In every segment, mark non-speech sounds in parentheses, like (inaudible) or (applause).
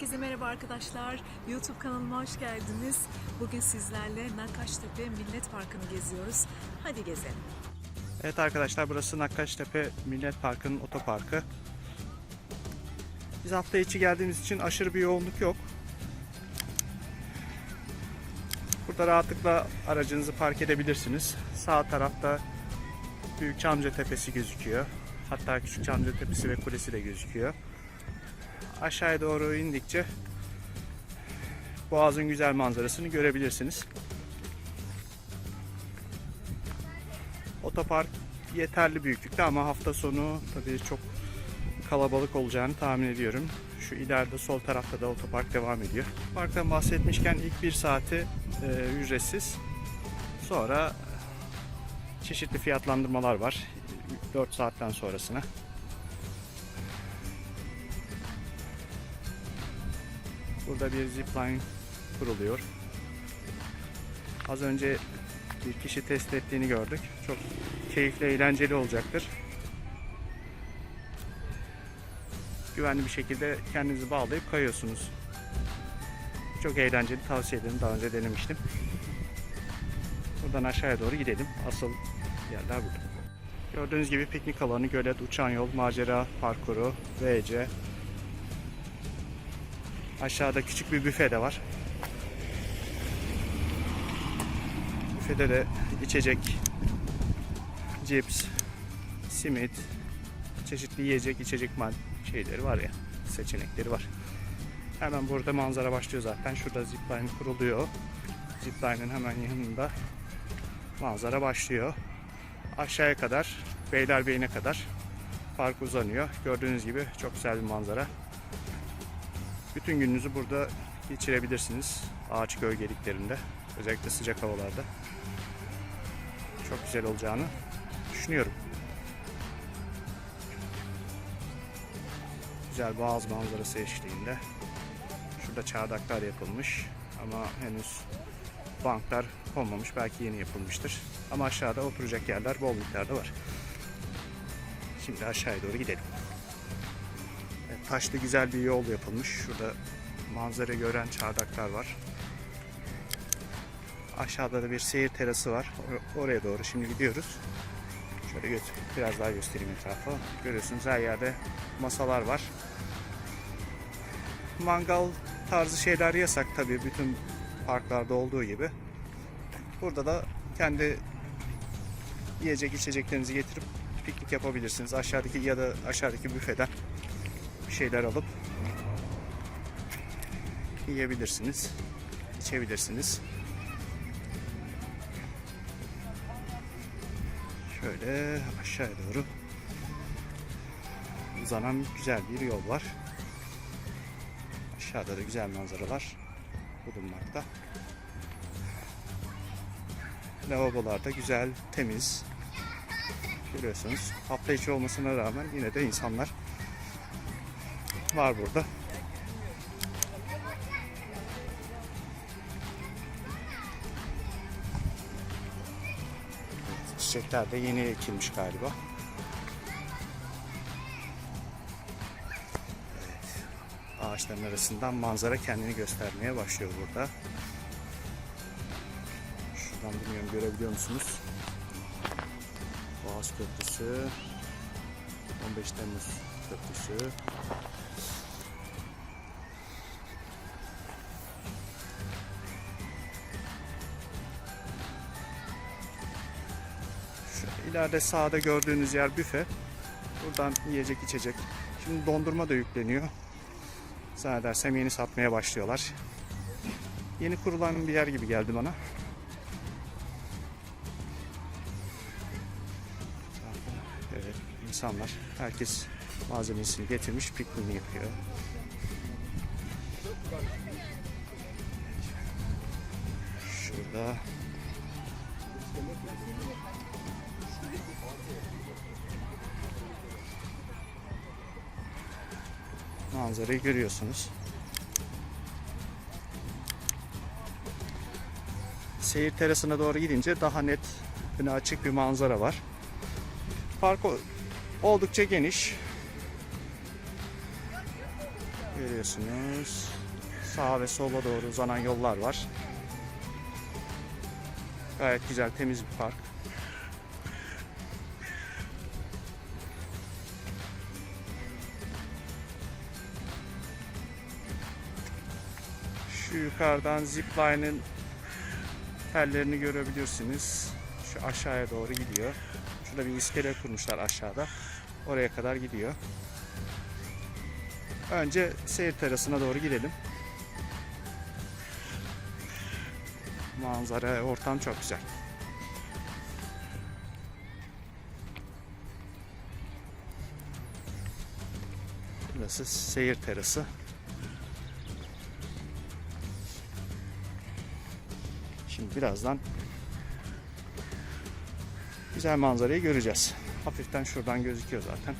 Herkese merhaba arkadaşlar. YouTube kanalıma hoş geldiniz. Bugün sizlerle Nakkaştepe Millet Parkı'nı geziyoruz. Hadi gezelim. Evet arkadaşlar burası Nakkaştepe Millet Parkı'nın otoparkı. Biz hafta içi geldiğimiz için aşırı bir yoğunluk yok. Burada rahatlıkla aracınızı park edebilirsiniz. Sağ tarafta Büyük Çamca Tepesi gözüküyor. Hatta Küçük Çamca Tepesi ve Kulesi de gözüküyor. Aşağıya doğru indikçe Boğaz'ın güzel manzarasını görebilirsiniz. Otopark yeterli büyüklükte ama hafta sonu tabii çok kalabalık olacağını tahmin ediyorum. Şu ileride sol tarafta da otopark devam ediyor. Parktan bahsetmişken ilk bir saati e, ücretsiz. Sonra çeşitli fiyatlandırmalar var. 4 saatten sonrasına. Burada bir zipline kuruluyor. Az önce bir kişi test ettiğini gördük. Çok keyifli, eğlenceli olacaktır. Güvenli bir şekilde kendinizi bağlayıp kayıyorsunuz. Çok eğlenceli, tavsiye ederim. Daha önce denemiştim. Buradan aşağıya doğru gidelim. Asıl yerler burada. Gördüğünüz gibi piknik alanı, gölet, uçan yol, macera parkuru, VC. Aşağıda küçük bir büfe de var. Büfede de içecek, cips, simit, çeşitli yiyecek, içecek mad şeyleri var ya, seçenekleri var. Hemen burada manzara başlıyor zaten. Şurada zipline kuruluyor. Zipline'ın hemen yanında manzara başlıyor. Aşağıya kadar, Beylerbeyi'ne kadar park uzanıyor. Gördüğünüz gibi çok güzel bir manzara. Bütün gününüzü burada geçirebilirsiniz. Ağaç gölgeliklerinde. Özellikle sıcak havalarda. Çok güzel olacağını düşünüyorum. Güzel boğaz manzarası eşliğinde. Şurada çardaklar yapılmış ama henüz banklar konmamış. Belki yeni yapılmıştır. Ama aşağıda oturacak yerler bol miktarda var. Şimdi aşağıya doğru gidelim. Taşlı güzel bir yol yapılmış. Şurada manzara gören çardaklar var. Aşağıda da bir seyir terası var. Or- Oraya doğru şimdi gidiyoruz. Şöyle götür, biraz daha göstereyim etrafı. Görüyorsunuz her yerde masalar var. Mangal tarzı şeyler yasak tabii bütün parklarda olduğu gibi. Burada da kendi yiyecek içeceklerinizi getirip piknik yapabilirsiniz. Aşağıdaki ya da aşağıdaki büfeden şeyler alıp yiyebilirsiniz, içebilirsiniz. Şöyle aşağıya doğru uzanan güzel bir yol var. Aşağıda da güzel manzaralar bulunmakta. Lavabolar da güzel, temiz. Görüyorsunuz hafta içi olmasına rağmen yine de insanlar var burada. Çiçekler de yeni ekilmiş galiba. Ağaçların arasından manzara kendini göstermeye başlıyor burada. Şuradan bilmiyorum görebiliyor musunuz? Boğaz Köprüsü, 15 Temmuz Köprüsü. Şu ileride sağda gördüğünüz yer büfe. Buradan yiyecek içecek. Şimdi dondurma da yükleniyor. Zannedersem yeni satmaya başlıyorlar. Yeni kurulan bir yer gibi geldi bana. Evet, insanlar, herkes malzemesini getirmiş, pikniğini yapıyor. Şurada manzarayı görüyorsunuz. Seyir terasına doğru gidince daha net, öne açık bir manzara var. Park oldukça geniş. Görüyorsunuz. Sağa ve sola doğru uzanan yollar var. Gayet güzel, temiz bir park. Şu yukarıdan zipline'ın tellerini görebilirsiniz. Şu aşağıya doğru gidiyor. Şurada bir iskele kurmuşlar aşağıda. Oraya kadar gidiyor. Önce seyir terasına doğru gidelim. Manzara, ortam çok güzel. Burası seyir terası. Şimdi birazdan güzel manzarayı göreceğiz. Hafiften şuradan gözüküyor zaten.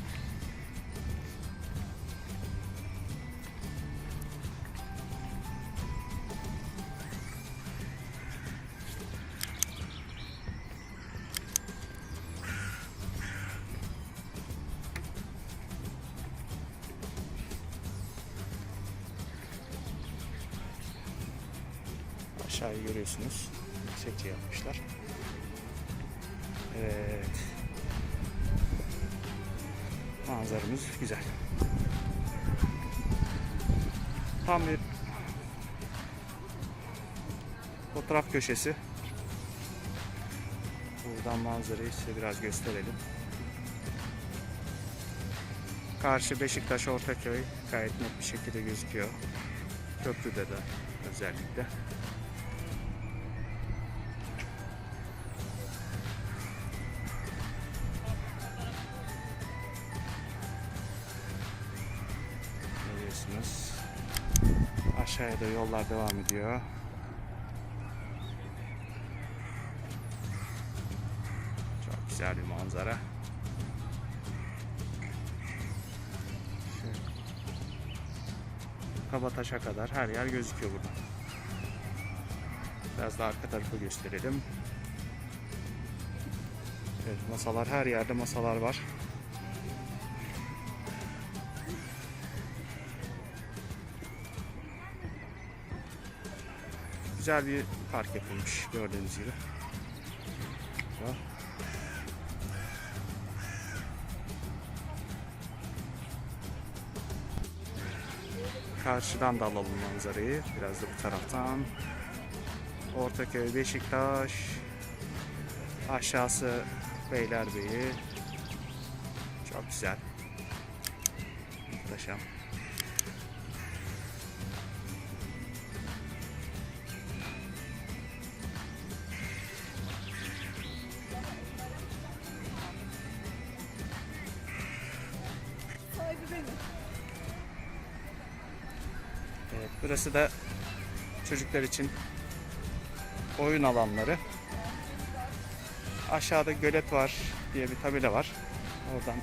Manzaramız güzel. Tam bir fotoğraf köşesi. Buradan manzarayı size biraz gösterelim. Karşı Beşiktaş Ortaköy gayet net bir şekilde gözüküyor. Köprüde de özellikle. Aşağıya da yollar devam ediyor. Çok güzel bir manzara. Kabataş'a kadar her yer gözüküyor burada. Biraz da arka tarafı gösterelim. Evet, masalar her yerde masalar var. Güzel bir park yapılmış gördüğünüz gibi. Karşıdan da alalım manzarayı. Biraz da bu taraftan. Ortaköy, Beşiktaş. Aşağısı Beylerbeyi. Çok güzel. Muhteşem. Evet, burası da çocuklar için oyun alanları. Aşağıda gölet var diye bir tabela var. Oradan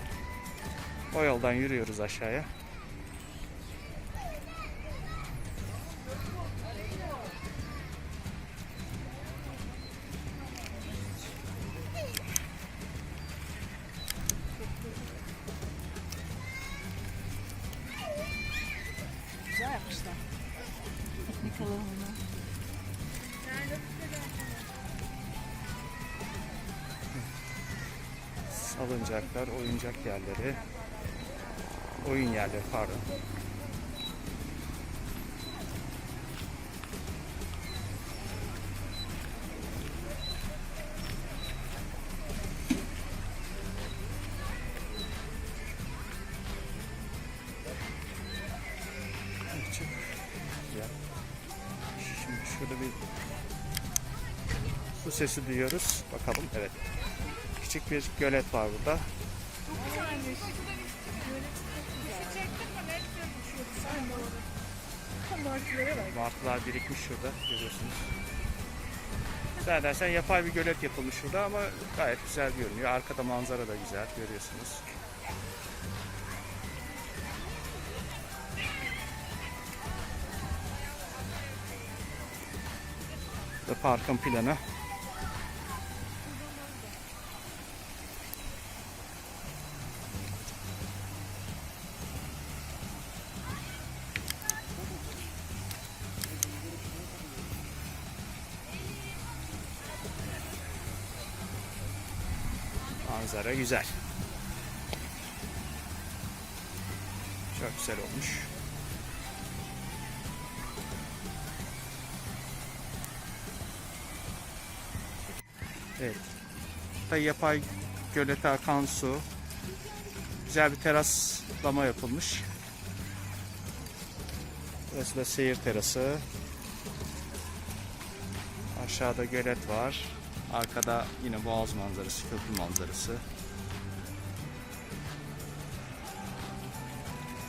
o yoldan yürüyoruz aşağıya. Piknik alanını. Salıncaklar, oyuncak yerleri. Oyun yerleri pardon. Sesi duyuyoruz. Bakalım evet. Küçük bir gölet var burada. Martılar birikmiş şurada görüyorsunuz. Zannedersen yapay bir gölet yapılmış şurada ama gayet güzel görünüyor. Arkada manzara da güzel görüyorsunuz. Ve parkın planı. Manzara güzel. Çok güzel olmuş. Evet. Burada yapay gölete akan su. Güzel bir teraslama yapılmış. Burası da seyir terası. Aşağıda gölet var. Arkada yine boğaz manzarası, köprü manzarası.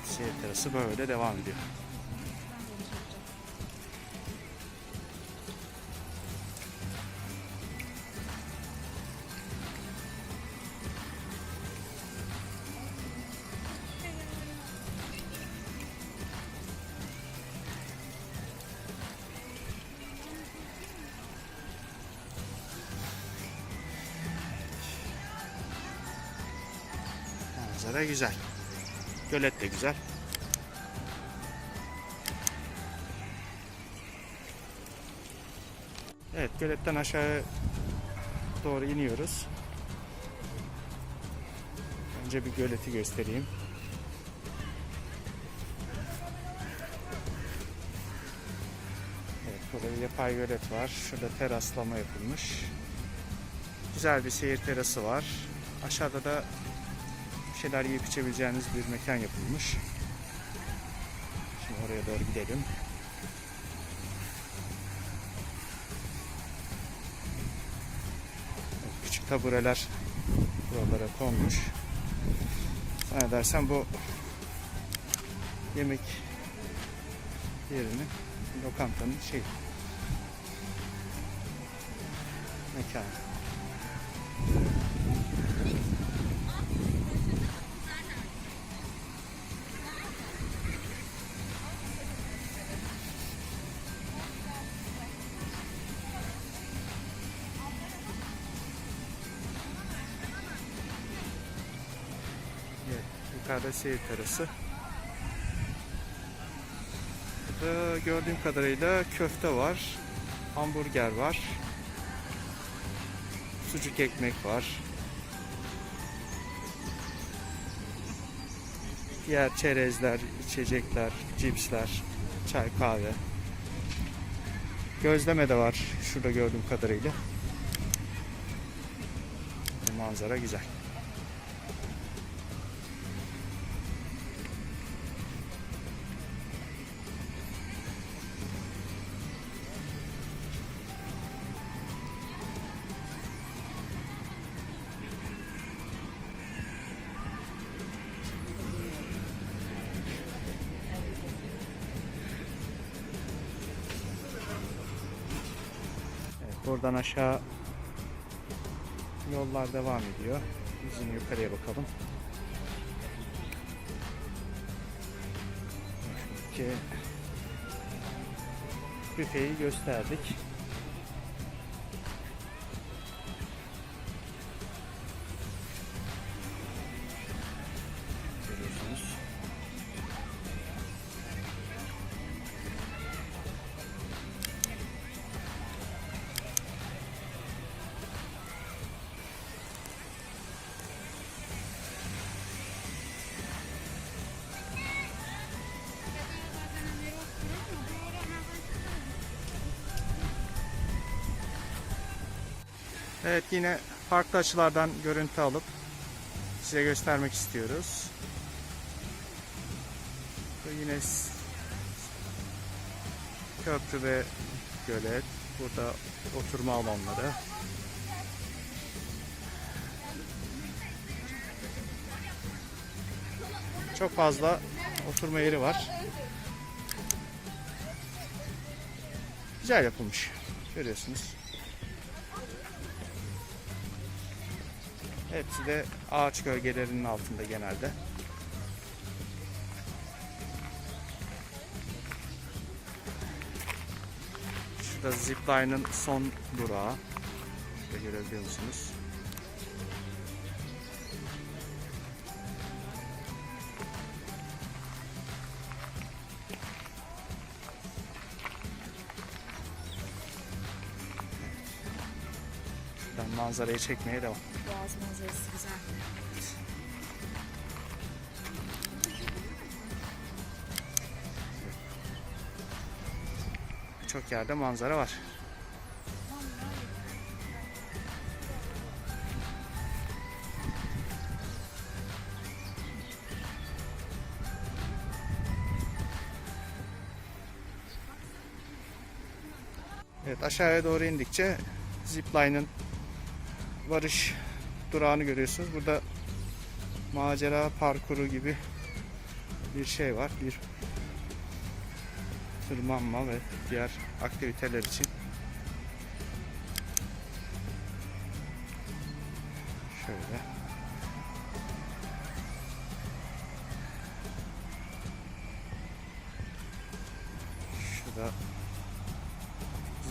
Seyir terası böyle devam ediyor. Manzara güzel. Gölet de güzel. Evet, göletten aşağı doğru iniyoruz. Önce bir göleti göstereyim. Evet, burada bir yapay gölet var. Şurada teraslama yapılmış. Güzel bir seyir terası var. Aşağıda da bir şeyler yiyip içebileceğiniz bir mekan yapılmış. Şimdi oraya doğru gidelim. Küçük tabureler buralara konmuş. Zannedersem bu yemek yerini lokantanın şey mekanı. Yukarıda seyir terası. Burada gördüğüm kadarıyla köfte var, hamburger var, sucuk ekmek var. Diğer çerezler, içecekler, cipsler, çay, kahve. Gözleme de var şurada gördüğüm kadarıyla. Manzara güzel. Buradan aşağı yollar devam ediyor. Biz yine yukarıya bakalım. Şuradaki büfeyi gösterdik. Evet yine farklı açılardan görüntü alıp size göstermek istiyoruz. Bu Yine köprü ve gölet. Burada oturma alanları. Çok fazla oturma yeri var. Güzel yapılmış. Görüyorsunuz. Hepsi de ağaç gölgelerinin altında genelde. Şurada zipline'ın son durağı. Şurada görebiliyor musunuz? Manzarayı çekmeye devam. Boğaz manzarası güzel. Birçok yerde manzara var. Evet aşağıya doğru indikçe zipline'ın varış durağını görüyorsunuz. Burada macera parkuru gibi bir şey var. Bir tırmanma ve diğer aktiviteler için. Şöyle. Şurada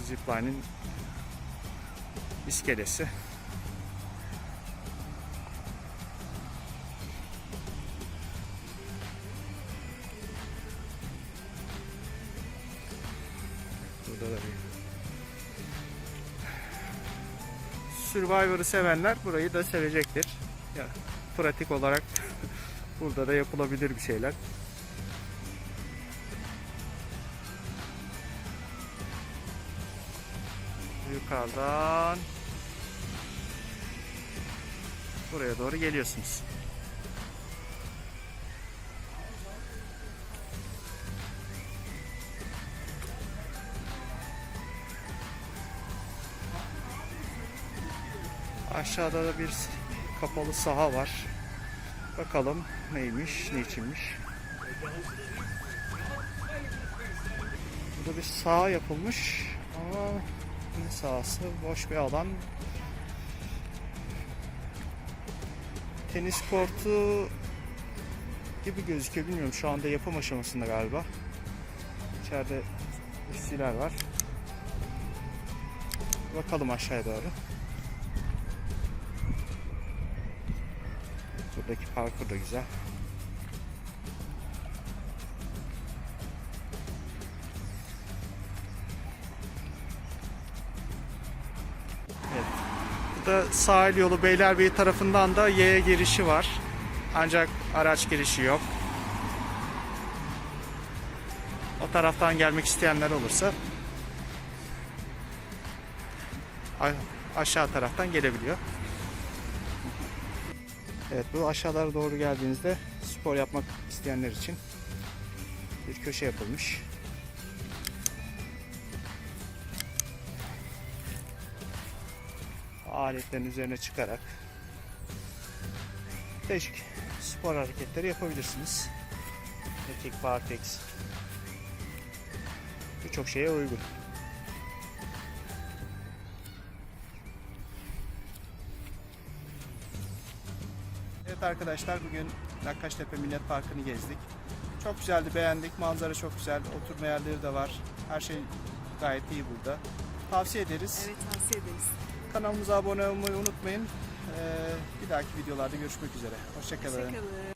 zipline'in iskelesi. Survivor'ı sevenler burayı da sevecektir. Ya, pratik olarak (laughs) burada da yapılabilir bir şeyler. Yukarıdan buraya doğru geliyorsunuz. Aşağıda da bir kapalı saha var. Bakalım neymiş, ne içinmiş. Burada bir saha yapılmış ama ne sahası? Boş bir alan. Tenis kortu gibi gözüküyor. Bilmiyorum şu anda yapım aşamasında galiba. İçeride işçiler var. Bakalım aşağıya doğru. Buradaki parkur da güzel. Evet. Burada sahil yolu Beylerbeyi tarafından da Y'ye girişi var. Ancak araç girişi yok. O taraftan gelmek isteyenler olursa aşağı taraftan gelebiliyor. Evet bu aşağılara doğru geldiğinizde spor yapmak isteyenler için bir köşe yapılmış. Aletlerin üzerine çıkarak değişik spor hareketleri yapabilirsiniz. Mekik, barfix birçok şeye uygun. Evet arkadaşlar bugün Nakkaştepe Millet Parkı'nı gezdik. Çok güzeldi, beğendik. Manzara çok güzel. Oturma yerleri de var. Her şey gayet iyi burada. Tavsiye ederiz. Evet tavsiye ederiz. Kanalımıza abone olmayı unutmayın. Ee, bir dahaki videolarda görüşmek üzere. Hoşçakalın. Hoşçakalın.